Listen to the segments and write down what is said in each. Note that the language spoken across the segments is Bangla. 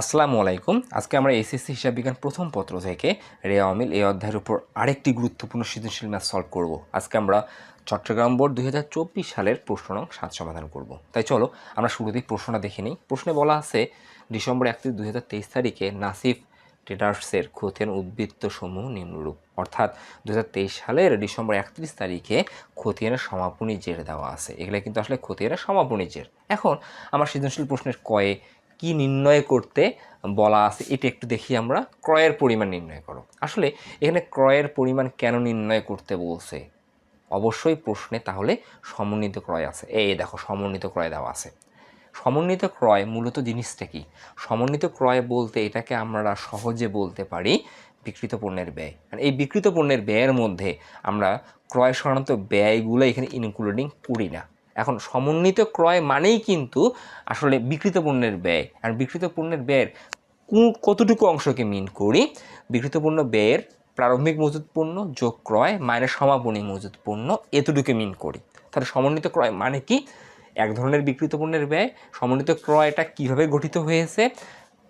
আসসালামু আলাইকুম। আজকে আমরা এসএসসি হিসাব বিজ্ঞান প্রথম পত্র থেকে রেয়া অমিল এই অধ্যায়ের উপর আরেকটি গুরুত্বপূর্ণ সৃজনশীল ম্যাথ সলভ করব। আজকে আমরা চট্টগ্রাম বোর্ড দুই হাজার চব্বিশ সালের প্রশ্ন নং সাত সমাধান করব। তাই চলো, আমরা শুরুতেই প্রশ্নটা দেখে নিই। প্রশ্নে বলা আছে, ডিসেম্বর একত্রিশ দুই তারিখে নাসিফ ট্রেডার্সের খতিয়ান উদ্বৃত্ত সমূহ নিম্নরূপ। অর্থাৎ দু হাজার তেইশ সালের ডিসেম্বর একত্রিশ তারিখে খতিয়ানের সমাপনী জের দেওয়া আছে। এগুলো কিন্তু আসলে খতিয়ানের সমাপনী জের। এখন, আমার সৃজনশীল প্রশ্নের কয়ে কি নির্ণয় করতে বলা আছে, এটা একটু দেখি আমরা। ক্রয়ের পরিমাণ নির্ণয় করো। আসলে এখানে ক্রয়ের পরিমাণ কেন নির্ণয় করতে বলছে? অবশ্যই প্রশ্নে তাহলে সমন্বিত ক্রয় আছে। এই দেখো, সমন্বিত ক্রয় দেওয়া আছে। সমন্বিত ক্রয় মূলত জিনিসটা কি? সমন্বিত ক্রয় বলতে এটাকে আমরা সহজে বলতে পারি বিকৃত পণ্যের ব্যয়। আর এই বিকৃত পণ্যের ব্যয়ের মধ্যে আমরা ক্রয় সাধারণত ব্যয়গুলো এখানে ইনক্লুডিং করি না। এখন সমন্বিত ক্রয় মানেই কিন্তু আসলে বিকৃত পণ্যের ব্যয়। আর বিকৃত পণ্যের ব্যয়ের কতটুকু অংশকে মিন করি? বিকৃত পণ্য ব্যয়ের প্রারম্ভিক মজুত পণ্য, যোগ ক্রয় মাইনাস সমাপনী মজুত পণ্য এতটুকু মিন করি। তাহলে সমন্বিত ক্রয় মানে কি? এক ধরনের বিকৃত পণ্যের ব্যয়। সমন্বিত ক্রয়টা কীভাবে গঠিত হয়েছে?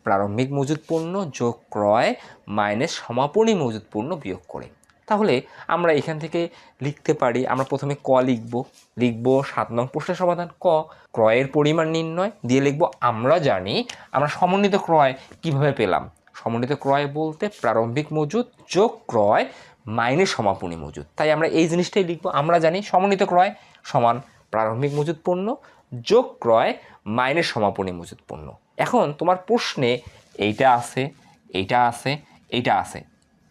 প্রারম্ভিক মজুত পণ্য, যোগ ক্রয় মাইনাস সমাপনী মজুত পণ্য বিয়োগ করে। তাহলে আমরা এখান থেকে লিখতে পারি, আমরা প্রথমে ক লিখব। লিখব সাত নং প্রশ্নের সমাধান, ক। ক্রয়ের পরিমাণ নির্ণয়, দিয়ে লিখব, আমরা জানি আমরা সমন্বিত ক্রয় কীভাবে পেলাম। সমন্বিত ক্রয় বলতে প্রারম্ভিক মজুদ যোগ ক্রয়, মাইনের সমাপনী মজুদ তাই আমরা এই জিনিসটাই লিখব, আমরা জানি সমন্বিত ক্রয় সমান প্রারম্ভিক মজুদ পণ্য, যোগ ক্রয়, মাইনের সমাপনী মজুদ পণ্য। এখন তোমার প্রশ্নে এইটা আছে এইটা আছে এইটা আছে।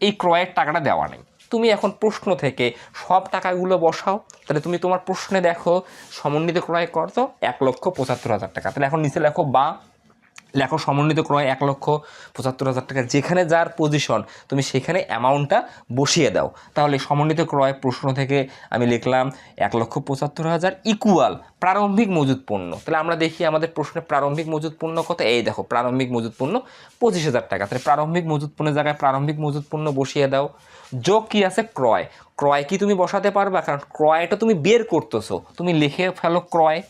এই ক্রয়ের টাকাটা দেওয়া নেই। তুমি এখন প্রশ্ন থেকে সব টাকাগুলো বসাও, তাহলে তুমি তোমার প্রশ্নে দেখো, সমন্বিত ক্রয় করতো এক লক্ষ পঁচাত্তর হাজার টাকা। তাহলে এখন নিচে লেখো বা লেখো সমন্বিত ক্রয় এক লক্ষ পঁচাত্তর হাজার টাকা। যেখানে যার পজিশন তুমি সেখানে অ্যামাউন্টটা বসিয়ে দাও। তাহলে সমন্বিত ক্রয় প্রশ্ন থেকে আমি লিখলাম, এক লক্ষ পঁচাত্তর হাজার ইকুয়াল প্রারম্ভিক মজুদ পণ্য। তাহলে আমরা দেখি আমাদের প্রশ্নে প্রারম্ভিক মজুদ পণ্য কত? এই দেখো, প্রারম্ভিক মজুদ পণ্য পঁচিশ হাজার টাকা। তাহলে প্রারম্ভিক মজুদ পণ্যের জায়গায় প্রারম্ভিক মজুদ পণ্য বসিয়ে দাও। যোগ কি আছে? ক্রয়। ক্রয় কি তুমি বসাতে পারবা? কারণ ক্রয়টা তুমি বের করতেছো। তুমি লিখে ফেলো ক্রয়।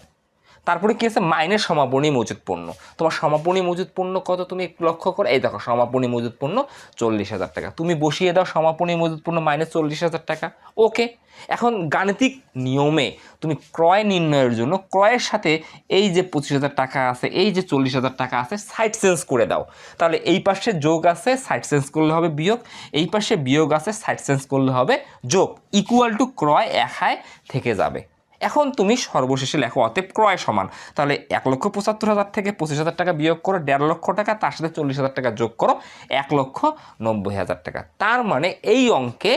তারপরে কি আছে? মাইনের সমাপনী মজুদ পণ্য তোমার সমাপনী মজুদ পণ্য কত তুমি লক্ষ্য করো? এই দেখো, সমাপনী মজুদ পণ্য চল্লিশ হাজার টাকা। তুমি বসিয়ে দাও সমাপনী মজুদ পণ্য মাইনাস চল্লিশ হাজার টাকা। ওকে। এখন গাণিতিক নিয়মে তুমি ক্রয় নির্ণয়ের জন্য ক্রয়ের সাথে এই যে পঁচিশ হাজার টাকা আছে, এই যে চল্লিশ হাজার টাকা আছে সাইড সেন্স করে দাও। তাহলে এই পাশে যোগ আছে সাইড সেন্স করলে হবে বিয়োগ। এই পাশে বিয়োগ আছে সাইড সেন্স করলে হবে যোগ। ইকুয়াল টু ক্রয় একায় থেকে যাবে। এখন তুমি সর্বশেষে লেখো, অতএব ক্রয় সমান। তাহলে এক লক্ষ পঁচাত্তর হাজার থেকে পঁচিশ হাজার টাকা বিয়োগ করো, দেড় লক্ষ টাকা, তার সাথে চল্লিশ হাজার টাকা যোগ করো, এক লক্ষ নব্বই হাজার টাকা। তার মানে এই অঙ্কে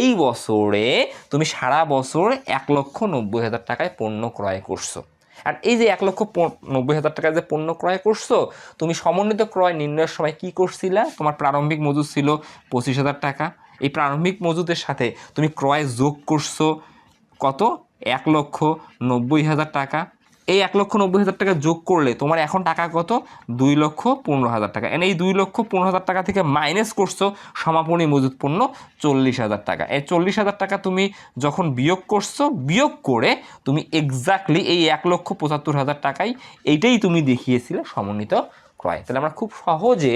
এই বছরে তুমি সারা বছর এক লক্ষ নব্বই হাজার টাকায় পণ্য ক্রয় করছ। আর এই যে এক লক্ষ নব্বই হাজার টাকায় যে পণ্য ক্রয় করছ, তুমি সমন্বিত ক্রয় নির্ণয়ের সময় কি করছিলা? তোমার প্রারম্ভিক মজুদ ছিল পঁচিশ হাজার টাকা। এই প্রারম্ভিক মজুদের সাথে তুমি ক্রয় যোগ করছ কত? এক লক্ষ নব্বই হাজার টাকা। এই এক লক্ষ নব্বই হাজার টাকা যোগ করলে তোমার এখন টাকা কত? দুই লক্ষ পনেরো হাজার টাকা। এনে এই দুই লক্ষ পনেরো হাজার টাকা থেকে মাইনাস করছ সমাপনী মজুদ পণ্য চল্লিশ হাজার টাকা। এই চল্লিশ হাজার টাকা তুমি যখন বিয়োগ করছ, বিয়োগ করে তুমি এক্স্যাক্টলি এই এক লক্ষ পঁচাত্তর হাজার টাকাই এইটাই তুমি দেখিয়েছিলে সমন্বিত ক্রয়। তাহলে আমরা খুব সহজে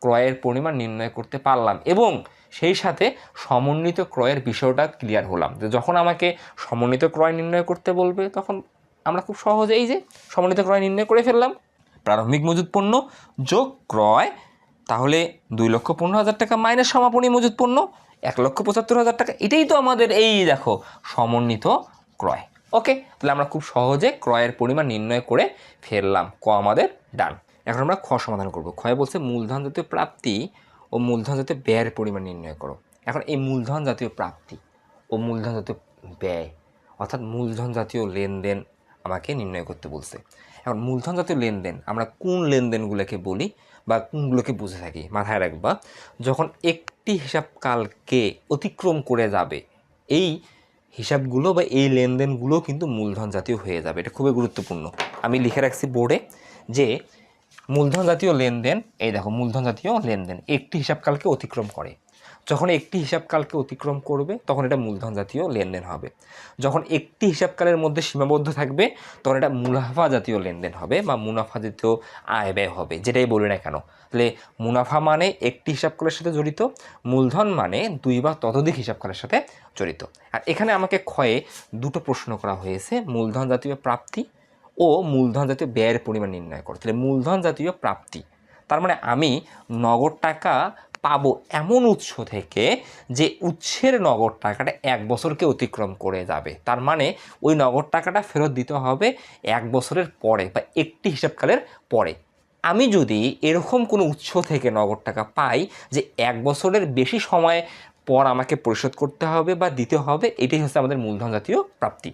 ক্রয়ের পরিমাণ নির্ণয় করতে পারলাম এবং সেই সাথে সমন্বিত ক্রয়ের বিষয়টা ক্লিয়ার হলাম। যে যখন আমাকে সমন্বিত ক্রয় নির্ণয় করতে বলবে, তখন আমরা খুব সহজে এই যে সমন্বিত ক্রয় নির্ণয় করে ফেললাম। প্রারম্ভিক মজুদ পণ্য যোগ ক্রয়, তাহলে দুই লক্ষ পনেরো হাজার টাকা মাইনাস সমাপনী মজুদ পণ্য, এক লক্ষ পঁচাত্তর হাজার টাকা। এটাই তো আমাদের এই দেখো সমন্বিত ক্রয়। ওকে তাহলে আমরা খুব সহজে ক্রয়ের পরিমাণ নির্ণয় করে ফেললাম। ক আমাদের? ডান এখন আমরা খ সমাধান করব। ক্ষয় বলছে মূলধন জাতীয় প্রাপ্তি ও মূলধন জাতীয় ব্যয়ের পরিমাণ নির্ণয় করো। এখন এই মূলধন জাতীয় প্রাপ্তি ও মূলধন জাতীয় ব্যয় অর্থাৎ মূলধন জাতীয় লেনদেন আমাকে নির্ণয় করতে বলছে। এখন মূলধন জাতীয় লেনদেন আমরা কোন লেনদেনগুলোকে বলি বা কোনগুলোকে বুঝে থাকি? মাথায় রাখবা, যখন একটি হিসাবকালকে অতিক্রম করে যাবে, এই হিসাবগুলো বা এই লেনদেনগুলো কিন্তু মূলধন জাতীয় হয়ে যাবে। এটা খুবই গুরুত্বপূর্ণ। আমি লিখে রাখছি বোর্ডে যে মূলধন জাতীয় লেনদেন, এই দেখো, মূলধন জাতীয় লেনদেন, একটি হিসাবকালকে অতিক্রম করে। যখন একটি হিসাবকালকে অতিক্রম করবে, তখন এটা মূলধন জাতীয় লেনদেন হবে। যখন একটি হিসাবকালের মধ্যে সীমাবদ্ধ থাকবে, তখন এটা মুনাফা জাতীয় লেনদেন হবে বা মুনাফা জাতীয় আয় ব্যয় হবে, যেটাই বলি না কেন। তাহলে মুনাফা মানে একটি হিসাবকালের সাথে জড়িত, মূলধন মানে দুই বা ততোধিক হিসাবকালের সাথে জড়িত। আর এখানে আমাকে ক্ষয়ে দুটো প্রশ্ন করা হয়েছে, মূলধন জাতীয় প্রাপ্তি ও মূলধন জাতীয় ব্যয়ের পরিমাণ নির্ণয় করো। তাহলে মূলধন জাতীয় প্রাপ্তি, তার মানে আমি নগদ টাকা পাবো এমন উৎস থেকে যে উৎসের নগদ টাকাটা এক বছরকে অতিক্রম করে যাবে। তার মানে ওই নগদ টাকাটা ফেরত দিতে হবে এক বছরের পরে বা একটি হিসাবকালের পরে। আমি যদি এরকম কোনো উৎস থেকে নগদ টাকা পাই যে এক বছরের বেশি সময় পর আমাকে পরিশোধ করতে হবে বা দিতে হবে, এটাই হচ্ছে আমাদের মূলধন জাতীয় প্রাপ্তি।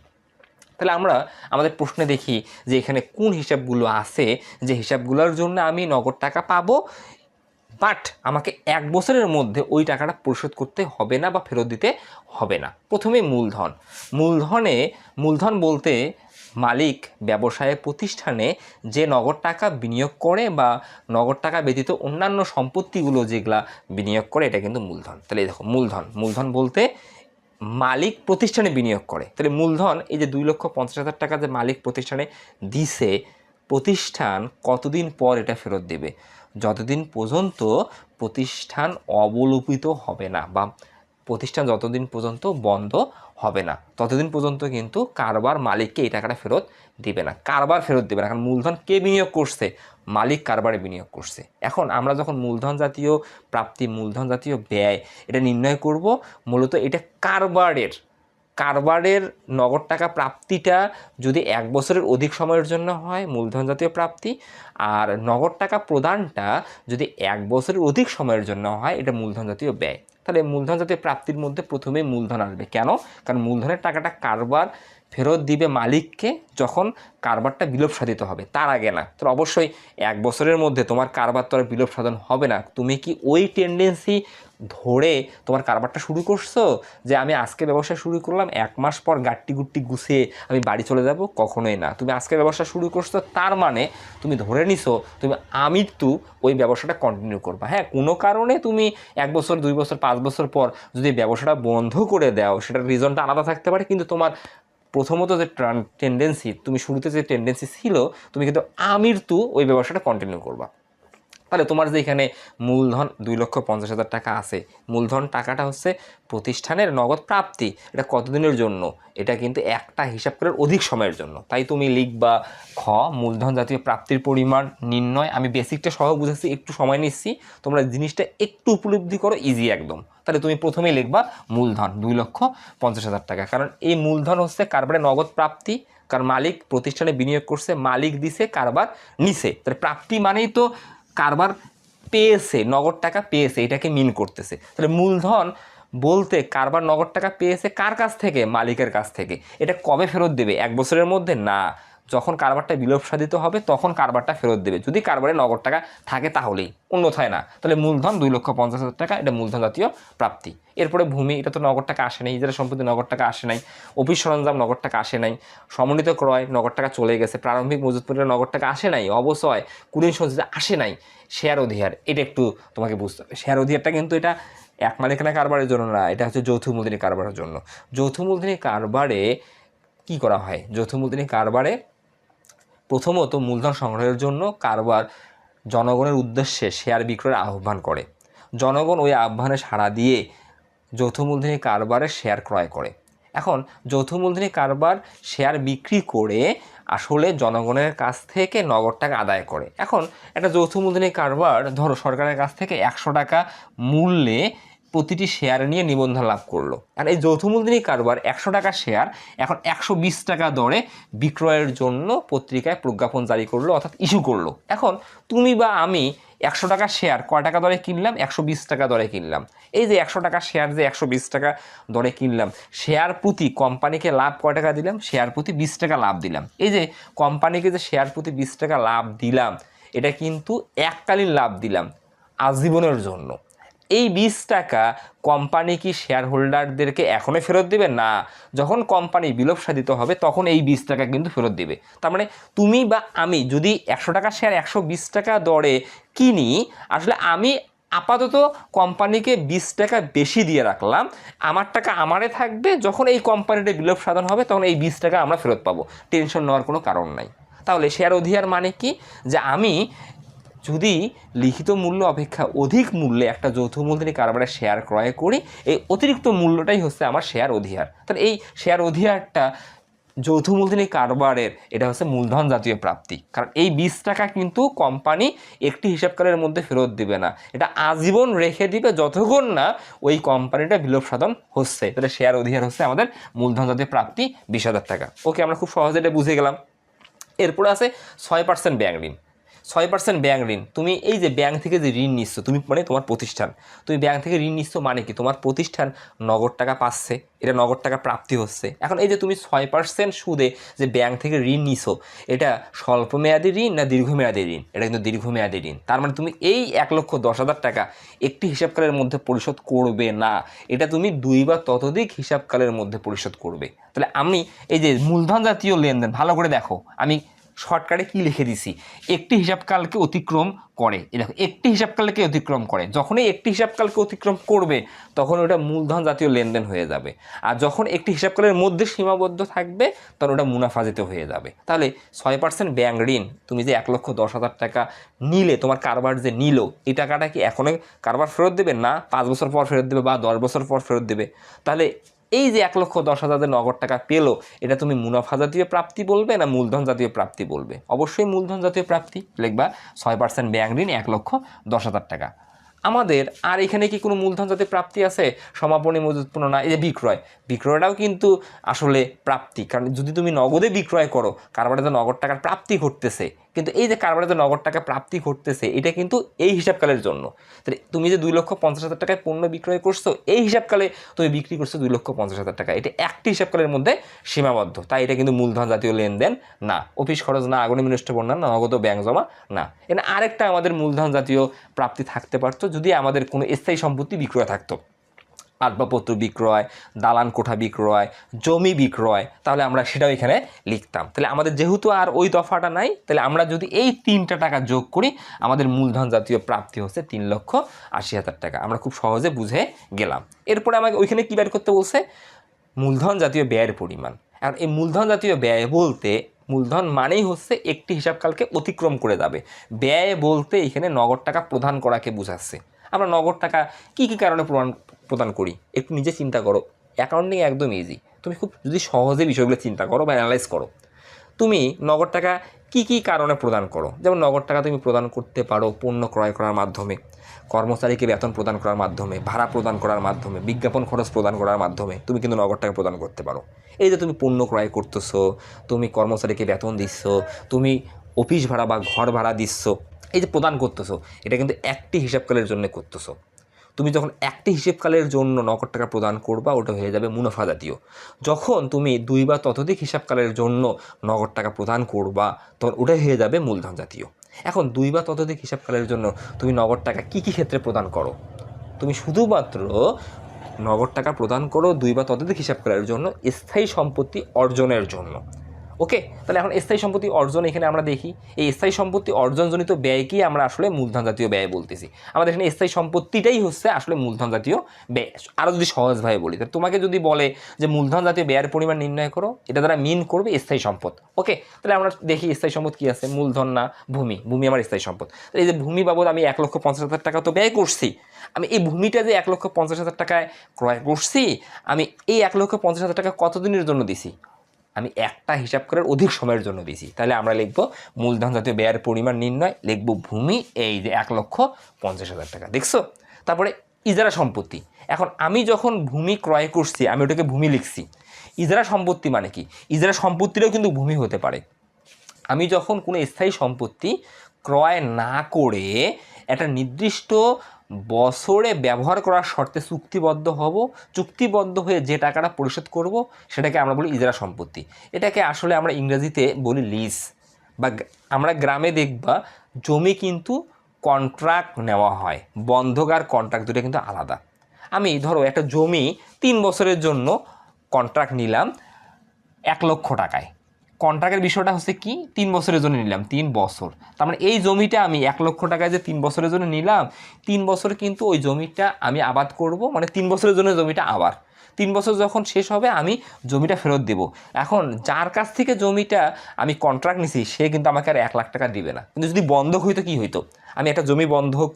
তাহলে আমরা আমাদের প্রশ্নে দেখি যে এখানে কোন হিসাবগুলো আছে যে হিসাবগুলোর জন্য আমি নগদ টাকা পাবো বাট আমাকে এক বছরের মধ্যে ওই টাকাটা পরিশোধ করতে হবে না বা ফেরত দিতে হবে না। প্রথমে মূলধন। মূলধনে, মূলধন বলতে মালিক, ব্যবসায়, প্রতিষ্ঠানে যে নগদ টাকা বিনিয়োগ করে বা নগদ টাকা ব্যতীত অন্যান্য সম্পত্তিগুলো যেগুলা বিনিয়োগ করে, এটা কিন্তু মূলধন। তাহলে দেখো, মূলধন। মূলধন বলতে মালিক প্রতিষ্ঠানে বিনিয়োগ করে। তাহলে মূলধন এই যে দুই লক্ষ পঞ্চাশ হাজার টাকা যে মালিক প্রতিষ্ঠানে দিছে, প্রতিষ্ঠান কতদিন পর এটা ফেরত দেবে? যতদিন পর্যন্ত প্রতিষ্ঠান অবলোপিত হবে না বা প্রতিষ্ঠান যতদিন পর্যন্ত বন্ধ হবে না। ততদিন পর্যন্ত কিন্তু কারবার মালিককে এই টাকাটা ফেরত দিবে না। কারবার ফেরত দেবে না। কারণ মূলধন কে বিনিয়োগ করছে? মালিক কারবারে বিনিয়োগ করছে। এখন আমরা যখন মূলধন জাতীয় প্রাপ্তি, মূলধন জাতীয় ব্যয় এটা নির্ণয় করব, মূলত এটা কারবারের কারবারের নগদ টাকা প্রাপ্তিটা যদি এক বছরের অধিক সময়ের জন্য হয় মূলধন জাতীয় প্রাপ্তি, আর নগদ টাকা প্রদানটা যদি এক বছরের অধিক সময়ের জন্য হয় এটা মূলধন জাতীয় ব্যয়। তাহলে মূলধন জাতীয় প্রাপ্তির মধ্যে প্রথমেই মূলধন আসবে। কেন? কারণ মূলধনের টাকাটা কারবার ফেরত দিবে মালিককে যখন কারবারটা বিলোপ সাধিত হবে। তার আগে না। তো অবশ্যই এক বছরের মধ্যে তোমার কারবার তো আর বিলোপ সাধন হবে না। তুমি কি ওই টেন্ডেন্সি ধরে তোমার কারবারটা শুরু করছ? যে আমি আজকে ব্যবসা শুরু করলাম, এক মাস পর গাট্টি গুট্টি গুছিয়ে আমি বাড়ি চলে যাব? কখনোই না। তুমি আজকে ব্যবসা শুরু করছ, তার মানে তুমি ধরে নিছো, তুমি আমৃত্যু ওই ব্যবসাটা কন্টিনিউ করবা। হ্যাঁ কোনো কারণে তুমি এক বছর, দুই বছর, পাঁচ বছর পর যদি ব্যবসাটা বন্ধ করে দাও, সেটার রিজনটা আলাদা থাকতে পারে, কিন্তু তোমার প্রথমত যে টেন্ডেন্সি তুমি শুরুতে যে টেন্ডেন্সি ছিল, তুমি কিন্তু আমির তু ওই ব্যবসাটা কন্টিনিউ করবা। তাহলে তোমার যে এখানে মূলধন দুই লক্ষ পঞ্চাশ হাজার টাকা আছে, মূলধন টাকাটা হচ্ছে প্রতিষ্ঠানের নগদ প্রাপ্তি। এটা কতদিনের জন্য? এটা কিন্তু একটা হিসাব করার অধিক সময়ের জন্য। তাই তুমি লিখবা, খ, মূলধন জাতীয় প্রাপ্তির পরিমাণ নির্ণয়। আমি বেসিকটা সহ বুঝেছি একটু সময় নিচ্ছি। তোমরা জিনিসটা একটু উপলব্ধি করো ইজি একদম। তাহলে তুমি প্রথমেই লিখবা, মূলধন দুই লক্ষ পঞ্চাশ হাজার টাকা। কারণ এই মূলধন হচ্ছে কারবারে নগদ প্রাপ্তি। কারণ মালিক প্রতিষ্ঠানে বিনিয়োগ করছে, মালিক দিছে, কারবার নিছে। তাহলে প্রাপ্তি মানেই তো কারবার পেয়েছে, নগদ টাকা পেয়েছে, এটাকে মিন করতেছে। তাহলে মূলধন বলতে কারবার নগদ টাকা পেয়েছে কার কাছ থেকে? মালিকের কাছ থেকে। এটা কবে ফেরত দেবে? এক বছরের মধ্যে? না। যখন কারবারটা বিলোপ সাধিত হবে, তখন কারবারটা ফেরত দেবে। যদি কারবারে নগদ টাকা থাকে তাহলেই, অন্যথায় না। তাহলে মূলধন দুই লক্ষ পঞ্চাশ হাজার টাকা, এটা মূলধন জাতীয় প্রাপ্তি। এরপরে ভূমি, এটা তো নগদ টাকা আসে নাই, ইজারা সম্পত্তি নগদ টাকা আসে নাই, অফিস সরঞ্জাম নগদ টাকা আসে নাই, সমন্বিত ক্রয় নগদ টাকা চলে গেছে, প্রারম্ভিক মজুত মূল্যের নগদ টাকা আসে নাই অবশ্যই কুড়ি সঞ্চিত আসে নাই শেয়ার অধিহার, এটা একটু তোমাকে বুঝতে হবে। শেয়ার অধিহারটা কিন্তু এটা এক মালিকানা কারবারের জন্য না, এটা হচ্ছে যৌথ মূলধনী কারবারের জন্য। যৌথ মূলধনী কারবারে কি করা হয়? যৌথ মূলধনী কারবারে প্রথমত মূলধন সংগ্রহের জন্য কারবার জনগণের উদ্দেশ্যে শেয়ার বিক্রয়ের আহ্বান করে। জনগণ ওই আহ্বানে সাড়া দিয়ে যৌথ মূলধনী কারবারে শেয়ার ক্রয় করে। এখন যৌথ মূলধনী কারবার শেয়ার বিক্রি করে আসলে জনগণের কাছ থেকে নগদ টাকা আদায় করে। এখন একটা যৌথ মূলধনী কারবার, ধরো সরকারের কাছ থেকে একশো টাকা মূল্যে প্রতিটি শেয়ার নিয়ে নিবন্ধন লাভ করল। আর এই যৌথ মূলধনী কারবার একশো টাকা শেয়ার এখন একশো বিশ টাকা দরে বিক্রয়ের জন্য পত্রিকায় প্রজ্ঞাপন জারি করল, অর্থাৎ ইস্যু করল। এখন তুমি বা আমি একশো টাকা শেয়ার কয় টাকা দরে কিনলাম? একশো বিশ টাকা দরে কিনলাম। এই যে একশো টাকা শেয়ার যে একশো বিশ টাকা দরে কিনলাম শেয়ার প্রতি কোম্পানিকে লাভ কয় টাকা দিলাম? শেয়ার প্রতি বিশ টাকা লাভ দিলাম। এই যে কোম্পানিকে যে শেয়ার প্রতি বিশ টাকা লাভ দিলাম, এটা কিন্তু এককালীন লাভ দিলাম, আজীবনের জন্য। এই বিশ টাকা কোম্পানি কি শেয়ার হোল্ডারদেরকে এখনই ফেরত দেবে? না। যখন কোম্পানি বিলোপ সাধিত হবে, তখন এই বিশ টাকা কিন্তু ফেরত দেবে। তার মানে তুমি বা আমি যদি একশো টাকা শেয়ার একশো বিশ টাকা দরে কিনি, আসলে আমি আপাতত কোম্পানিকে বিশ টাকা বেশি দিয়ে রাখলাম। আমার টাকা আমারে থাকবে, যখন এই কোম্পানিটা বিলোপ সাধন হবে, তখন এই বিশ টাকা আমরা ফেরত পাবো। টেনশন নেওয়ার কোনো কারণ নাই। তাহলে শেয়ার অধিয়ার মানে কি? যে আমি যদি লিখিত মূল্য অপেক্ষা অধিক মূল্যে একটা যৌথ মূলধনী কারবারে শেয়ার ক্রয় করি, এই অতিরিক্ত মূল্যটাই হচ্ছে আমার শেয়ার অধিহার। তাহলে এই শেয়ার অধিহারটা যৌথ মূলধনী কারবারের, এটা হচ্ছে মূলধন জাতীয় প্রাপ্তি। কারণ এই বিশ টাকা কিন্তু কোম্পানি একটি হিসাবকালের মধ্যে ফেরত দিবে না। এটা আজীবন রেখে দিবে যতক্ষণ না ওই কোম্পানিটা বিলোপ সাধন হচ্ছে। তাহলে শেয়ার অধিকার হচ্ছে আমাদের মূলধন জাতীয় প্রাপ্তি বিশ হাজার টাকা। ওকে আমরা খুব সহজে এটা বুঝে গেলাম। এরপরে আছে ছয় পার্সেন্ট ব্যাংক ঋণ। ছয় পার্সেন্ট ব্যাঙ্ক ঋণ। তুমি এই যে ব্যাংক থেকে যে ঋণ নিচ্ছ, তুমি মানে তোমার প্রতিষ্ঠান। তুমি ব্যাংক থেকে ঋণ নিচ্ছ মানে কি? তোমার প্রতিষ্ঠান নগদ টাকা পাচ্ছে, এটা নগদ টাকা প্রাপ্তি হচ্ছে। এখন এই যে তুমি ছয় পার্সেন্ট সুদে যে ব্যাংক থেকে ঋণ নিছো এটা স্বল্পমেয়াদী ঋণ না দীর্ঘমেয়াদী ঋণ? এটা কিন্তু দীর্ঘমেয়াদী ঋণ। তার মানে তুমি এই এক লক্ষ দশ হাজার টাকা একটি হিসাবকালের মধ্যে পরিশোধ করবে না। এটা তুমি দুই বা ততোধিক হিসাবকালের মধ্যে পরিশোধ করবে। তাহলে আমি এই যে মূলধন জাতীয় লেনদেন, ভালো করে দেখো। আমি শর্টকাটে কি লিখে দিছি? একটি হিসাবকালকে অতিক্রম করে। এই দেখো, একটি হিসাবকালকে অতিক্রম করে। যখনই একটি হিসাবকালকে অতিক্রম করবে, তখন ওটা মূলধন জাতীয় লেনদেন হয়ে যাবে। আর যখন একটি হিসাবকালের মধ্যে সীমাবদ্ধ থাকবে, তখন ওটা মুনাফাজিত হয়ে যাবে। তাহলে ছয় পার্সেন্ট ব্যাঙ্ক ঋণ তুমি যে এক লক্ষ দশ হাজার টাকা নিলে, তোমার কারবার যে নিল, এই টাকাটা কি এখনই কারবার ফেরত দেবে? না, পাঁচ বছর পর ফেরত দেবে বা দশ বছর পর ফেরত দেবে। তাহলে এই যে এক লক্ষ দশ হাজার নগদ টাকা পেল, এটা তুমি মুনাফা জাতীয় প্রাপ্তি বলবে না মূলধন জাতীয় প্রাপ্তি বলবে? অবশ্যই মূলধন জাতীয় প্রাপ্তি। লিখবা ছয় পার্সেন্ট ব্যাংক ঋণ এক লক্ষ দশ হাজার টাকা। আমাদের, আর এখানে কি কোনো মূলধন জাতীয় প্রাপ্তি আছে? সমাপনী মজুতপূর্ণ না? এই যে বিক্রয়। বিক্রয়টাও কিন্তু আসলে প্রাপ্তি। কারণ যদি তুমি নগদে বিক্রয় করো, কারবারে তো নগদ টাকার প্রাপ্তি ঘটতেছে কিন্তু এই যে কারবারে যে নগদ টাকা প্রাপ্তি ঘটতেছে, এটা কিন্তু এই হিসাবকালের জন্য। তুমি যে দুই লক্ষ পঞ্চাশ হাজার টাকায় পণ্য বিক্রয় করছ, এই হিসাবকালে তুমি বিক্রি করছ দুই লক্ষ পঞ্চাশ হাজার টাকা। এটা একটি হিসাবকালের মধ্যে সীমাবদ্ধ। তাই এটা কিন্তু মূলধন জাতীয় লেনদেন না। অফিস খরচ না, আগুনে মিনষ্ট না, নগদ ব্যাংক জমা না। এখানে আরেকটা আমাদের মূলধন জাতীয় প্রাপ্তি থাকতে পারতো যদি আমাদের কোনো স্থায়ী সম্পত্তি বিক্রয় থাকতো। আসবাবপত্র বিক্রয়, দালান কোঠা বিক্রয়, জমি বিক্রয়, তাহলে আমরা সেটাও এখানে লিখতাম। তাহলে আমাদের যেহেতু আর ওই দফাটা নাই, তাহলে আমরা যদি এই তিনটা টাকা যোগ করি, আমাদের মূলধন জাতীয় প্রাপ্তি হচ্ছে তিন লক্ষ আশি হাজার টাকা। আমরা খুব সহজে বুঝে গেলাম। এরপরে আমাকে ওইখানে কী বের করতে বলছে? মূলধন জাতীয় ব্যয়ের পরিমাণ। এখন এই মূলধন জাতীয় ব্যয় বলতে, মূলধন মানেই হচ্ছে একটি হিসাবকালকে অতিক্রম করে যাবে। ব্যয় বলতে এখানে নগদ টাকা প্রদান করাকে বোঝাচ্ছে। আমরা নগদ টাকা কী কী কারণে প্রদান প্রদান করি। একটু নিজে চিন্তা করো। অ্যাকাউন্টিং একদম ইজি তুমি খুব যদি সহজে বিষয়গুলো চিন্তা করো বা অ্যানালাইজ করো। তুমি নগদ টাকা কি কি কারণে প্রদান করো? যেমন নগদ টাকা তুমি প্রদান করতে পারো পণ্য ক্রয় করার মাধ্যমে, কর্মচারীকে বেতন প্রদান করার মাধ্যমে, ভাড়া প্রদান করার মাধ্যমে, বিজ্ঞাপন খরচ প্রদান করার মাধ্যমে তুমি কিন্তু নগদ টাকা প্রদান করতে পারো। এই যে তুমি পণ্য ক্রয় করতেছো, তুমি কর্মচারীকে বেতন দিচ্ছ, তুমি অফিস ভাড়া বা ঘর ভাড়া দিচ্ছ, এই যে প্রদান করতেছো, এটা কিন্তু একটি হিসাবকালের জন্য করতেছো। তুমি যখন একটি হিসেবকালের জন্য নগদ টাকা প্রদান করবা, ওটা হয়ে যাবে মুনাফা জাতীয়। যখন তুমি দুই বা ততোধিক হিসাবকালের জন্য নগদ টাকা প্রদান করবা, তখন ওটা হয়ে যাবে মূলধন জাতীয়। এখন দুই বা ততোধিক হিসাবকালের জন্য তুমি নগদ টাকা কী কী ক্ষেত্রে প্রদান করো? তুমি শুধুমাত্র নগদ টাকা প্রদান করো দুই বা ততোধিক হিসাবকালের জন্য স্থায়ী সম্পত্তি অর্জনের জন্য। ওকে তাহলে এখন স্থায়ী সম্পত্তি অর্জন এখানে আমরা দেখি। এই স্থায়ী সম্পত্তি অর্জনজনিত ব্যয়কেই আমরা আসলে মূলধন জাতীয় ব্যয় বলতেছি। আমাদের এখানে স্থায়ী সম্পত্তিটাই হচ্ছে আসলে মূলধন জাতীয় ব্যয়। আরও যদি সহজভাবে বলি, তাহলে তোমাকে যদি বলে যে মূলধন জাতীয় ব্যয়ের পরিমাণ নির্ণয় করো, এটা দ্বারা মিন করবে স্থায়ী সম্পদ। ওকে তাহলে আমরা দেখি স্থায়ী সম্পদ কী আছে? মূলধন না ভূমি? ভূমি আমার স্থায়ী সম্পদ। তাহলে এই যে ভূমি বাবদ আমি এক লক্ষ পঞ্চাশ হাজার টাকা তো ব্যয় করছি, আমি এই ভূমিটা যে এক লক্ষ পঞ্চাশ হাজার টাকায় ক্রয় করছি, আমি এই এক লক্ষ পঞ্চাশ হাজার টাকা কতদিনের জন্য দিছি? আমি একটা হিসাব করার অধিক সময়ের জন্য দিছি তাহলে আমরা লিখব মূলধন জাতীয় ব্যয়ের পরিমাণ নির্ণয়, লিখব ভূমি এই যে এক লক্ষ পঞ্চাশ হাজার টাকা। দেখছ? তারপরে ইজারা সম্পত্তি। এখন আমি যখন ভূমি ক্রয় করছি, আমি ওটাকে ভূমি লিখছি। ইজারা সম্পত্তি মানে কি? ইজারা সম্পত্তিটাও কিন্তু ভূমি হতে পারে। আমি যখন কোনো স্থায়ী সম্পত্তি ক্রয় না করে একটা নির্দিষ্ট বছরে ব্যবহার করার শর্তে চুক্তিবদ্ধ হব, চুক্তিবদ্ধ হয়ে যে টাকাটা পরিশোধ করব, সেটাকে আমরা বলি ইজারা সম্পত্তি। এটাকে আসলে আমরা ইংরেজিতে বলি লিজ বা আমরা গ্রামে দেখবা জমি কিন্তু কন্ট্রাক্ট নেওয়া হয়, বন্ধক আর কন্ট্রাক্ট দুটো কিন্তু আলাদা। আমি ধরো একটা জমি তিন বছরের জন্য কন্ট্রাক্ট নিলাম এক লক্ষ টাকায়। কন্ট্রাক্টের বিষয়টা হচ্ছে কি? তিন বছরের জন্য নিলাম, তিন বছর। তার মানে এই জমিটা আমি এক লক্ষ টাকায় যে তিন বছরের জন্য নিলাম, তিন বছর কিন্তু ওই জমিটা আমি আবাদ করব মানে তিন বছরের জন্য জমিটা আবার। তিন বছর যখন শেষ হবে, আমি জমিটা ফেরত দেব। এখন যার কাছ থেকে জমিটা আমি কন্ট্রাক্ট নিছি, সে কিন্তু আমাকে আর এক লাখ টাকা দিবে না। কিন্তু যদি বন্ধক হইতো, কি হইতো? আমি একটা জমি বন্ধক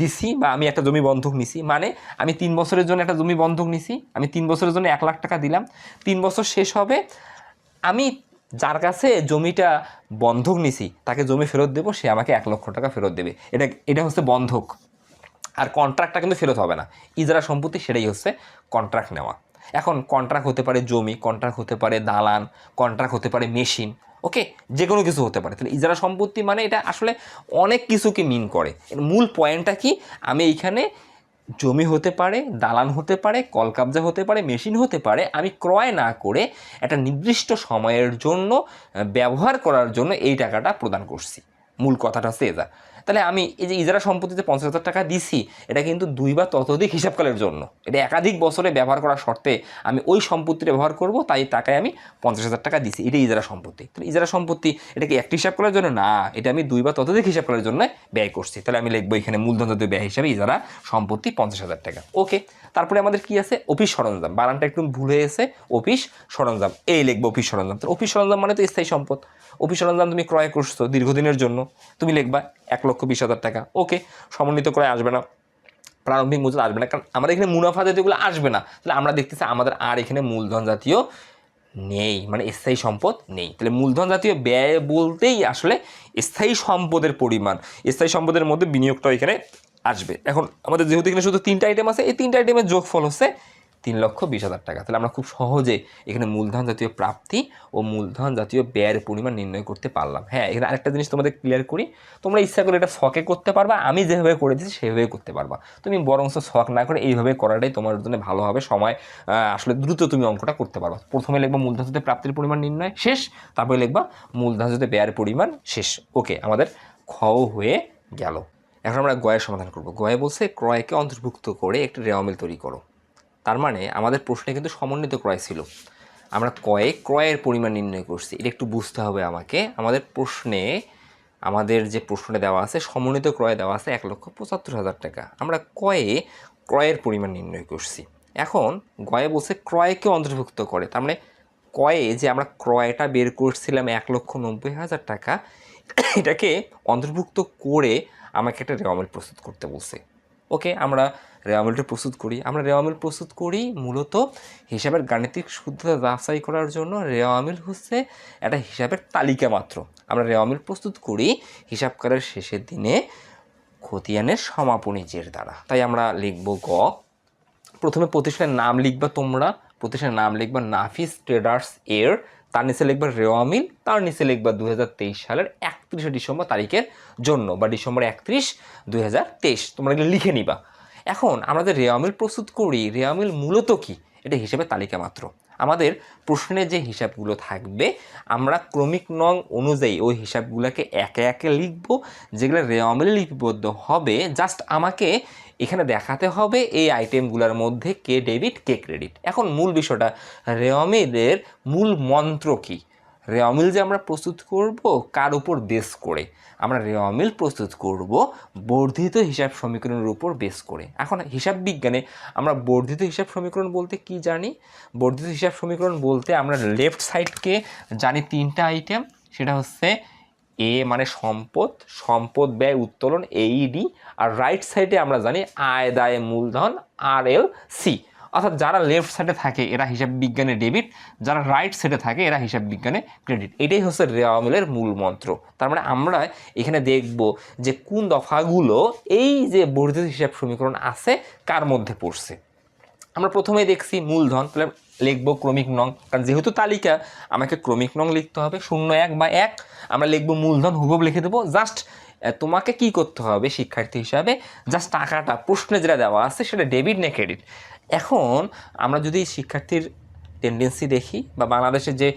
দিছি বা আমি একটা জমি বন্ধক নিছি মানে আমি তিন বছরের জন্য একটা জমি বন্ধক নিছি, আমি তিন বছরের জন্য এক লাখ টাকা দিলাম। তিন বছর শেষ হবে, আমি যার কাছে জমিটা বন্ধক নিছি, তাকে জমি ফেরত দেবো, সে আমাকে এক লক্ষ টাকা ফেরত দেবে। এটা এটা হচ্ছে বন্ধক। আর কন্ট্রাক্টটা কিন্তু ফেরত হবে না। ইজারা সম্পত্তি সেটাই হচ্ছে কন্ট্রাক্ট নেওয়া। এখন কন্ট্রাক্ট হতে পারে জমি কন্ট্রাক্ট হতে পারে দালান কন্ট্রাক্ট হতে পারে মেশিন ওকে যে কোনো কিছু হতে পারে। তাহলে ইজারা সম্পত্তি মানে এটা আসলে অনেক কিছুকে মিন করে। এর মূল পয়েন্টটা কি? আমি এইখানে জমি হতে পারে, দালান হতে পারে, কলকাবজা হতে পারে, মেশিন হতে পারে, আমি ক্রয় না করে একটা নির্দিষ্ট সময়ের জন্য ব্যবহার করার জন্য এই টাকাটা প্রদান করছি। মূল কথাটা এটা তাহলে আমি এই যে ইজারা সম্পত্তিতে পঞ্চাশ হাজার টাকা দিছি, এটা কিন্তু দুই বা ততোধিক হিসাবকালের জন্য। এটা একাধিক বছরে ব্যবহার করার শর্তে আমি ওই সম্পত্তিটা ব্যবহার করব, তাই টাকায় আমি পঞ্চাশ হাজার টাকা দিছি এটা ইজারা সম্পত্তি। তাহলে ইজারা সম্পত্তি, এটা কি একটি হিসাব করার জন্য? না, এটা আমি দুই বা ততোধিক হিসাব করার জন্য ব্যয় করছি। তাহলে আমি লিখব এখানে মূলধন ব্যয় হিসাবে ইজারা সম্পত্তি পঞ্চাশ হাজার টাকা। ওকে তারপরে আমাদের কি আছে? অফিস সরঞ্জাম। বানানটা একটু ভুল হয়েছে অফিস সরঞ্জাম। এই লিখব অফিস সরঞ্জাম। তো অফিস সরঞ্জাম মানে তো স্থায়ী সম্পদ। অফিস সরঞ্জাম তুমি ক্রয় করছ দীর্ঘদিনের জন্য। তুমি লিখবা এক লক্ষ বিশ হাজার টাকা। ওকে, সমন্বিত ক্রয় আসবে না। প্রারম্ভিক মূলধন আসবে না। কারণ আমাদের এখানে মুনাফা জাতীয়গুলো আসবে না। তাহলে আমরা দেখতেছি আমাদের আর এখানে মূলধন জাতীয় নেই। মানে স্থায়ী সম্পদ নেই। তাহলে মূলধন জাতীয় ব্যয় বলতেই আসলে স্থায়ী সম্পদের পরিমাণ। স্থায়ী সম্পদের মধ্যে বিনিয়োগটা এখানে আসবে। এখন আমাদের যেহেতু এখানে শুধু তিনটা আইটেম আছে, এই তিনটা আইটেমের যোগফল হচ্ছে তিন লক্ষ বিশ হাজার টাকা। তাহলে আমরা খুব সহজে এখানে মূলধন জাতীয় প্রাপ্তি ও মূলধন জাতীয় ব্যয়ের পরিমাণ নির্ণয় করতে পারলাম। হ্যাঁ এখানে আরেকটা জিনিস তোমাদের ক্লিয়ার করি। তোমরা ইচ্ছা করে এটা শখে করতে পারবা, আমি যেভাবে করে দিচ্ছি সেভাবে করতে পারবা। তুমি বরঞ্চ শখ না করে এইভাবে করাটাই তোমার জন্য ভালো হবে, সময় আসলে দ্রুত তুমি অঙ্কটা করতে পারবা। প্রথমে লিখবা মূলধন জাতীয় প্রাপ্তির পরিমাণ নির্ণয়, শেষ। তারপরে লিখবা মূলধন জাতীয় ব্যয়ের পরিমাণ, শেষ। ওকে আমাদের খও হয়ে গেল। এখন আমরা গয়ের সমাধান করব। গয়ে বলছে, ক্রয়কে অন্তর্ভুক্ত করে একটি রেওয়ামিল তৈরি করো। তার মানে আমাদের প্রশ্নে কিন্তু সমন্বিত ক্রয় ছিল। আমরা কয়ে ক্রয়ের পরিমাণ নির্ণয় করছি। এটা একটু বুঝতে হবে আমাকে। আমাদের প্রশ্নে, আমাদের যে প্রশ্নটা দেওয়া আছে, সমন্বিত ক্রয় দেওয়া আছে এক লক্ষ পঁচাত্তর হাজার টাকা। আমরা কয়ে ক্রয়ের পরিমাণ নির্ণয় করছি। এখন গয়ে বলছে, ক্রয়কে অন্তর্ভুক্ত করে। তার মানে কয়ে যে আমরা ক্রয়টা বের করছিলাম এক লক্ষ নব্বই হাজার টাকা, এটাকে অন্তর্ভুক্ত করে আমাকে একটা রেওয়ামিল প্রস্তুত করতে বলছে। ওকে আমরা রেওয়ামিলটা প্রস্তুত করি। আমরা রেওয়ামিল প্রস্তুত করি মূলত হিসাবের গাণিতিক শুদ্ধতা যাচাই করার জন্য। রেওয়ামিল হচ্ছে একটা হিসাবের তালিকা মাত্র। আমরা রেওয়ামিল প্রস্তুত করি হিসাবকারের শেষের দিনে খতিয়ানের সমাপনী জের দ্বারা। তাই আমরা লিখব গ। প্রথমে প্রতিষ্ঠানের নাম লিখবা তোমরা। প্রতিষ্ঠানের নাম লিখবা নাফিস ট্রেডার্স এর তার নিচে লিখবা রেওয়ামিল তার নিচে লিখবা দু হাজার তেইশ সালের একত্রিশে ডিসেম্বর তারিখের জন্য বা ডিসেম্বর একত্রিশ দুই তোমরা এগুলো লিখে নিবা। এখন আমরা যে রেওয়ামিল প্রস্তুত করি, রেওয়ামিল মূলত কি? এটা হিসেবে তালিকা মাত্র। আমাদের প্রশ্নে যে হিসাবগুলো থাকবে, আমরা ক্রমিক নং অনুযায়ী ওই হিসাবগুলোকে একে একে লিখব, যেগুলো রেওয়ামিলে লিপিবদ্ধ হবে, জাস্ট আমাকে এখানে দেখাতে হবে এই আইটেমগুলোর মধ্যে কে ডেবিট কে ক্রেডিট এখন মূল বিষয়টা রেওয়ামিলের মূল মন্ত্র কী? রেওয়ামিল যে আমরা প্রস্তুত করব, কার উপর বেস করে? আমরা রেওয়ামিল প্রস্তুত করব বর্ধিত হিসাব সমীকরণের উপর বেস করে। এখন হিসাব বিজ্ঞানে আমরা বর্ধিত হিসাব সমীকরণ বলতে কি জানি? বর্ধিত হিসাব সমীকরণ বলতে আমরা লেফট সাইডকে জানি তিনটা আইটেম সেটা হচ্ছে এ মানে সম্পদ সম্পদ ব্যয় উত্তোলন এইডি আর রাইট সাইডে আমরা জানি আয়, দায়, মূলধন আর এল সি অর্থাৎ যারা লেফট সাইডে থাকে, এরা হিসাব বিজ্ঞানে ডেবিট যারা রাইট সাইডে থাকে, এরা হিসাব বিজ্ঞানে ক্রেডিট এটাই হচ্ছে রেওয়ামিলের মূল মন্ত্র। তার মানে আমরা এখানে দেখব যে কোন দফাগুলো এই যে বর্ধিত হিসাব সমীকরণ আছে, কার মধ্যে পড়ছে। আমরা প্রথমেই দেখছি মূলধন, তাহলে লিখব ক্রমিক নং। কারণ যেহেতু তালিকা, আমাকে ক্রমিক নং লিখতে হবে, শূন্য এক বা এক, আমরা লিখব মূলধন হুবব লিখে দেবো। জাস্ট তোমাকে কি করতে হবে শিক্ষার্থী হিসাবে? জাস্ট টাকাটা প্রশ্নে যেটা দেওয়া আছে সেটা ডেবিট না ক্রেডিট। এখন আমরা যদি শিক্ষার্থীর টেন্ডেন্সি দেখি বা বাংলাদেশের যে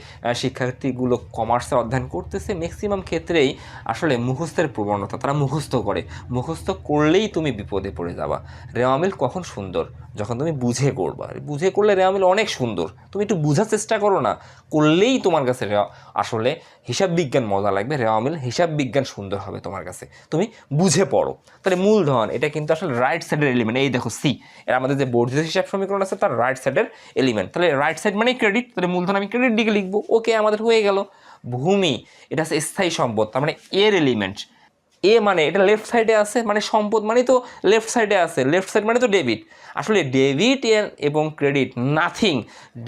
শিক্ষার্থীগুলো কমার্সে অধ্যয়ন করতেছে ম্যাক্সিমাম ক্ষেত্রেই আসলে মুখস্থের প্রবণতা, তারা মুখস্থ করে। মুখস্থ করলেই তুমি বিপদে পড়ে যাবা। রেওয়ামিল কখন সুন্দর? যখন তুমি বুঝে করবা। বুঝে করলে রেওয়ামিল অনেক সুন্দর। তুমি একটু বোঝার চেষ্টা করো না। করলেই তোমার কাছে আসলে হিসাব বিজ্ঞান মজা লাগবে। রেওয়ামিল হিসাব বিজ্ঞান সুন্দর হবে তোমার কাছে। তুমি বুঝে পড়ো। তাহলে মূলধন, এটা কিন্তু আসলে রাইট সাইডের এলিমেন্ট এই দেখো সি এর আমাদের যে বর্ধিত হিসাব সমীকরণ আছে, তার রাইট সাইডের এলিমেন্ট তাহলে রাইট সাইড মানে ক্রেডিট তাহলে মূলধন আমি ক্রেডিট দিকে লিখব। ওকে আমাদের হয়ে গেল। ভূমি, এটা হচ্ছে স্থায়ী সম্পদ, তার মানে এর এলিমেন্ট এ মানে এটা লেফট সাইডে আছে মানে সম্পদ মানে তো লেফট সাইডে আছে। লেফট সাইড মানে তো ডেবিট আসলে ডেবিট এবং ক্রেডিট নাথিং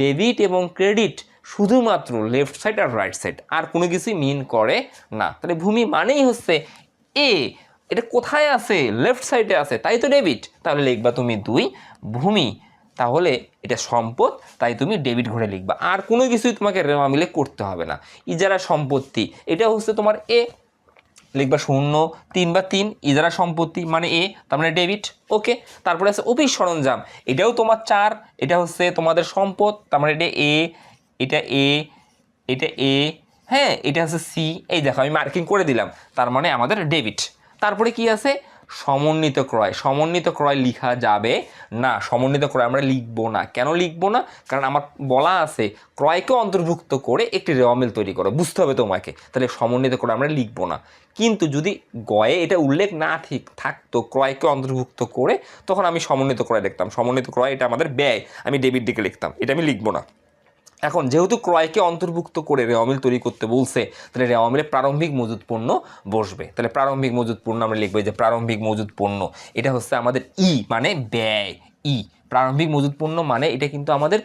ডেবিট এবং ক্রেডিট শুধুমাত্র লেফট সাইড আর রাইট সাইড আর কোনো কিছুই মিন করে না। তাহলে ভূমি মানেই হচ্ছে এ এটা কোথায় আছে? লেফট সাইডে আছে, তাই তো ডেবিট তাহলে লিখবা তুমি দুই ভূমি। তাহলে এটা সম্পদ, তাই তুমি ডেবিট ঘরে লিখবা। আর কোনো কিছুই তোমাকে রেওয়া মিলে করতে হবে না। ইজারা সম্পত্তি, এটা হচ্ছে তোমার এ। লিখবা শূন্য, তিন বা তিন, ইজারা সম্পত্তি মানে এ, তার মানে ডেবিট, ওকে। তারপরে আছে অফিস সরঞ্জাম, এটাও তোমার চার, এটা হচ্ছে তোমাদের সম্পদ, তার মানে এটা এ এটা এ এটা এ হ্যাঁ এটা হচ্ছে সি। এই দেখো, আমি মার্কিং করে দিলাম, তার মানে আমাদের ডেবিট। তারপরে কি আছে? সমন্বিত ক্রয় সমন্বিত ক্রয় লিখা যাবে না, সমন্বিত ক্রয় আমরা লিখব না। কেন লিখব না? কারণ আমার বলা আছে, ক্রয়কে অন্তর্ভুক্ত করে একটি রেওয়ামিল তৈরি করো, বুঝতে হবে তোমাকে। তাহলে সমন্বিত ক্রয় আমরা লিখব না। কিন্তু যদি গয়ে এটা উল্লেখ না ঠিক, থাকতো, ক্রয়কে অন্তর্ভুক্ত করে, তখন আমি সমন্বিত ক্রয় লিখতাম সমন্বিত ক্রয় এটা আমাদের ব্যয়, আমি ডেবিট দিকে লিখতাম, এটা আমি লিখব না। এখন যেহেতু ক্রয়কে অন্তর্ভুক্ত করে রেওয়ামিল তৈরি করতে বলছে, তাহলে রেওয়ামিলে প্রারম্ভিক মজুদ পণ্য বসবে। তাহলে প্রারম্ভিক মজুদ পণ্য আমরা লিখব যে প্রারম্ভিক মজুদ পণ্য। এটা হচ্ছে আমাদের ই মানে ব্যয়, ই। প্রারম্ভিক মজুদ পণ্য মানে এটা কিন্তু আমাদের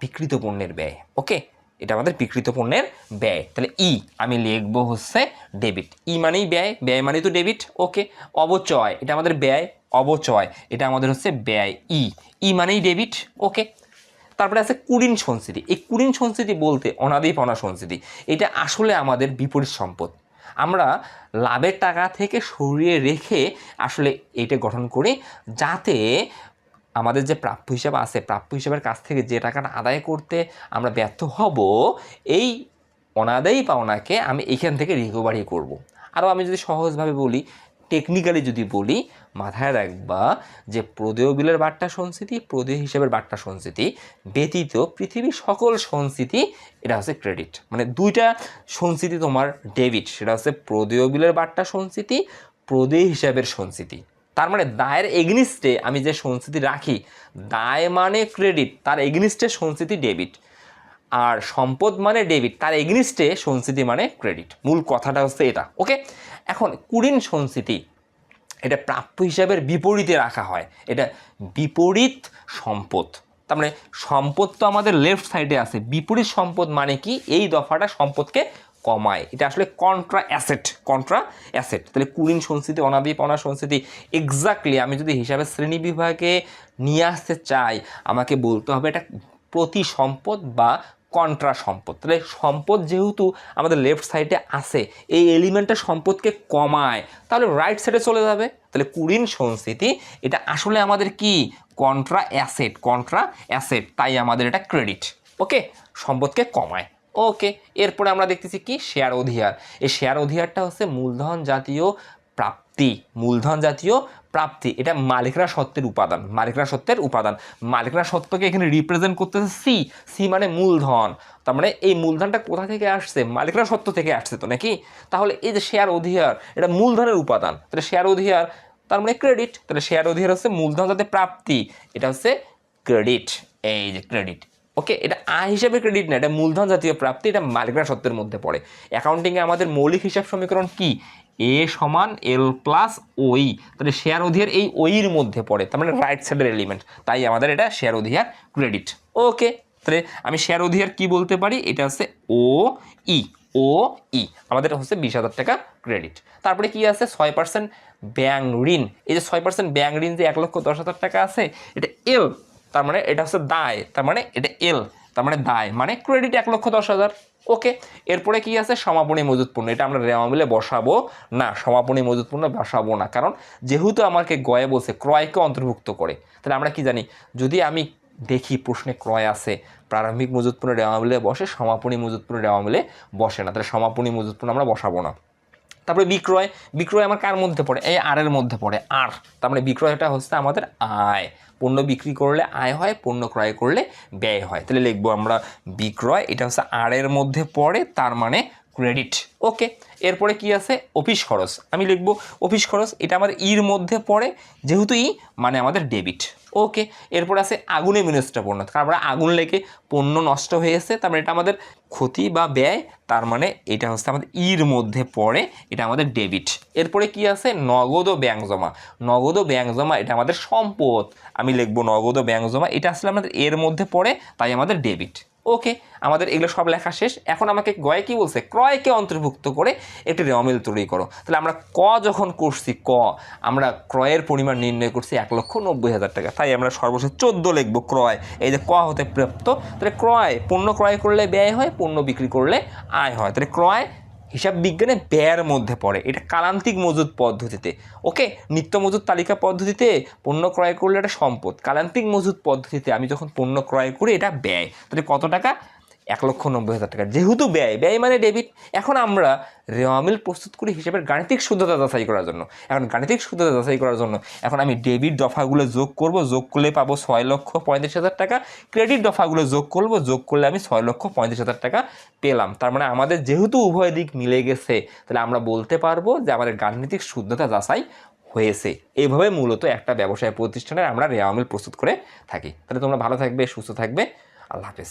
বিকৃত পণ্যের ব্যয়, ওকে? এটা আমাদের বিকৃত পণ্যের ব্যয়। তাহলে ই আমি লিখব হচ্ছে ডেবিট। ই মানেই ব্যয় ব্যয় মানেই তো ডেবিট, ওকে? অবচয়, এটা আমাদের ব্যয়, অবচয়। এটা আমাদের হচ্ছে ব্যয়, ই। ই মানেই ডেবিট, ওকে? তারপরে আছে কুড়িন সংস্কৃতি এই কুড়িন সংস্কৃতি বলতে অনাদি পাওনা সংস্কৃতি এটা আসলে আমাদের বিপরীত সম্পদ আমরা লাভের টাকা থেকে সরিয়ে রেখে আসলে এটা গঠন করি যাতে আমাদের যে প্রাপ্য হিসাব আছে, প্রাপ্য হিসাবের কাছ থেকে যে টাকাটা আদায় করতে আমরা ব্যর্থ হব, এই অনাদায়ী পাওনাকে আমি এখান থেকে রিকভারি করব। আরও আমি যদি সহজভাবে বলি টেকনিক্যালি যদি বলি, মাথায় রাখবা যে প্রদেয় বিলের বার্তা সংস্কৃতি, প্রদেয় হিসাবের বার্তা সংস্কৃতি ব্যতীত পৃথিবীর সকল সংস্কৃতি, এটা হচ্ছে ক্রেডিট মানে দুইটা সংস্কৃতি তোমার ডেবিট সেটা হচ্ছে প্রদেয় বিলের বার্তা সংস্কৃতি, প্রদেয় হিসাবের সংস্কৃতি। তার মানে দায়ের এগনিস্টে আমি যে সংস্কৃতি রাখি, দায় মানে ক্রেডিট তার এগনিস্টে সংস্কৃতি ডেবিট আর সম্পদ মানে ডেবিট, তার এগনিস্টে সংস্কৃতি মানে ক্রেডিট মূল কথাটা হচ্ছে এটা ওকে এখন কুড়িন সংস্কৃতি এটা প্রাপ্য হিসাবের বিপরীতে রাখা হয়। এটা বিপরীত সম্পদ। তার মানে সম্পদ তো আমাদের লেফট সাইডে আছে। বিপরীত সম্পদ মানে কি? এই দফাটা সম্পদকে কমায়। এটা আসলে কন্ট্রা অ্যাসেট কন্ট্রা অ্যাসেট তাহলে কুড়িন সংস্কৃতি অনাদি পাওনা সংস্কৃতি এক্স্যাক্টলি আমি যদি হিসাবে শ্রেণি বিভাগে নিয়ে আসতে চাই, আমাকে বলতে হবে এটা প্রতি সম্পদ বা কন্ট্রা সম্পদ। তাহলে সম্পদ যেহেতু আমাদের লেফট সাইডে আছে, এই এলিমেন্টটা সম্পদকে কমায়, তাহলে রাইট সাইডে চলে যাবে। তাহলে কুড়িন সংস্কৃতি, এটা আসলে আমাদের কি? কন্ট্রা অ্যাসেট কন্ট্রা অ্যাসেট তাই আমাদের এটা ক্রেডিট ওকে সম্পদকে কমায় ওকে এরপরে আমরা দেখতেছি কি? শেয়ার অধিয়ার এই শেয়ার অধিয়ারটা হচ্ছে মূলধন জাতীয় প্রাপ্তি, মূলধন জাতীয় প্রাপ্তি। এটা মালিকরা সত্ত্বের উপাদান, মালিকরা সত্ত্বের উপাদান। মালিকরা সত্ত্বকে এখানে রিপ্রেজেন্ট করতেছে সি সি মানে মূলধন। তার মানে এই মূলধনটা কোথা থেকে আসছে? মালিকরা সত্ত্ব থেকে আসছে তো নাকি? তাহলে এই যে শেয়ার অধিয়ার এটা মূলধনের উপাদান। তাহলে শেয়ার অধিয়ার তার মানে ক্রেডিট তাহলে শেয়ার অধিয়ার হচ্ছে মূলধন যাতে প্রাপ্তি। এটা হচ্ছে ক্রেডিট এই যে ক্রেডিট ওকে এটা আয় হিসাবে ক্রেডিট না, এটা মূলধন জাতীয় প্রাপ্তি, এটা মালিকরা সত্ত্বের মধ্যে পড়ে। অ্যাকাউন্টিংয়ে আমাদের মৌলিক হিসাব সমীকরণ কি? এ সমান এল প্লাস ওই। তাহলে শেয়ার অধিয়ার এই ওইর মধ্যে পড়ে, তার মানে রাইট সাইডের এলিমেন্ট তাই আমাদের এটা শেয়ার অধিয়ার ক্রেডিট ওকে তাহলে আমি শেয়ার অধিয়ার কি বলতে পারি? এটা হচ্ছে ও ই ও ই আমাদের হচ্ছে বিশ হাজার টাকা ক্রেডিট তারপরে কি আছে? ছয় পার্সেন্ট ব্যাংক ঋণ। এই যে ছয় পার্সেন্ট ব্যাংক ঋণ যে এক লক্ষ দশ হাজার টাকা আছে, এটা এল তার মানে এটা হচ্ছে দায়, তার মানে এটা এল তার মানে দায় মানে ক্রেডিট এক লক্ষ দশ হাজার। ওকে এরপরে কি আছে? সমাপনী মজুতপূর্ণ। এটা আমরা রেওয়া মিলে বসাবো। না, সমাপনী মজুতপূর্ণ বসাবো না। কারণ যেহেতু আমাকে গয়ে বলছে ক্রয়কে অন্তর্ভুক্ত করে, তাহলে আমরা কি জানি? যদি আমি দেখি প্রশ্নে ক্রয় আছে, প্রারম্ভিক মজুতপূর্ণ রেওয়া মিলে বসে, সমাপনী মজুতপূর্ণ রেওয়া মিলে বসে না, তাহলে সমাপনী মজুতপূর্ণ আমরা বসাবো না। তারপরে বিক্রয় বিক্রয় আমার কার মধ্যে পড়ে? এই আর এর মধ্যে পড়ে। আর তার মানে বিক্রয়টা হচ্ছে আমাদের আয়। পণ্য বিক্রি করলে আয় হয়, পণ্য ক্রয় করলে ব্যয় হয়। তাহলে লিখব আমরা বিক্রয়, এটা হচ্ছে আর এর মধ্যে পড়ে, তার মানে ক্রেডিট ওকে এরপরে কি আছে? অফিস খরচ। আমি লিখব অফিস খরচ, এটা আমার ইর মধ্যে পড়ে, যেহেতু ই মানে আমাদের ডেবিট ওকে, এরপর আছে আগুনে বিনষ্ট পণ্য তারপরে আগুন লেগে পণ্য নষ্ট হয়েছে তার মানে এটা আমাদের ক্ষতি বা ব্যয়, তার মানে এটা হচ্ছে আমাদের ইর মধ্যে পড়ে, এটা আমাদের ডেবিট। এরপরে কি আছে? নগদ ও ব্যাংক জমা। নগদ ও ব্যাংক জমা, এটা আমাদের সম্পদ। আমি লিখব নগদ ও জমা, এটা আসলে আমাদের এর মধ্যে পড়ে, তাই আমাদের ডেবিট। ওকে, আমাদের এগুলো সব লেখা শেষ। এখন আমাকে গয়ে কি বলছে? ক্রয়কে অন্তর্ভুক্ত করে একটি রেমিল তৈরি করো। তাহলে আমরা ক যখন করছি, ক, আমরা ক্রয়ের পরিমাণ নির্ণয় করছি এক লক্ষ নব্বই হাজার টাকা। তাই আমরা সর্বশেষ চোদ্দ লিখব ক্রয়। এই যে ক হতে প্রাপ্ত, তাহলে ক্রয়, পণ্য ক্রয় করলে ব্যয় হয়, পণ্য বিক্রি করলে আয় হয়। তাহলে ক্রয় হিসাব বিজ্ঞানে ব্যয়ের মধ্যে পড়ে। এটা কালান্তিক মজুদ পদ্ধতিতে। ওকে, নিত্য মজুদ তালিকা পদ্ধতিতে পণ্য ক্রয় করলে এটা সম্পদ। কালান্তিক মজুদ পদ্ধতিতে আমি যখন পণ্য ক্রয় করি, এটা ব্যয়। তাহলে কত টাকা? এক লক্ষ নব্বই হাজার টাকা। যেহেতু ব্যয় ব্যয় মানে ডেবিট এখন আমরা রেওয়ামিল প্রস্তুত করি হিসেবের গাণিতিক শুদ্ধতা যাচাই করার জন্য। এখন গাণিতিক শুদ্ধতা যাচাই করার জন্য, এখন আমি ডেবিট দফাগুলো যোগ করব, যোগ করলে পাবো ছয় লক্ষ পঁয়ত্রিশ হাজার টাকা। ক্রেডিট দফাগুলো যোগ করব, যোগ করলে আমি ছয় লক্ষ পঁয়ত্রিশ হাজার টাকা পেলাম। তার মানে আমাদের যেহেতু উভয় দিক মিলে গেছে, তাহলে আমরা বলতে পারব যে আমাদের গাণিতিক শুদ্ধতা যাচাই হয়েছে। এইভাবে মূলত একটা ব্যবসায় প্রতিষ্ঠানের আমরা রেওয়ামিল প্রস্তুত করে থাকি। তাহলে তোমরা ভালো থাকবে, সুস্থ থাকবে। আল্লাহ হাফেজ।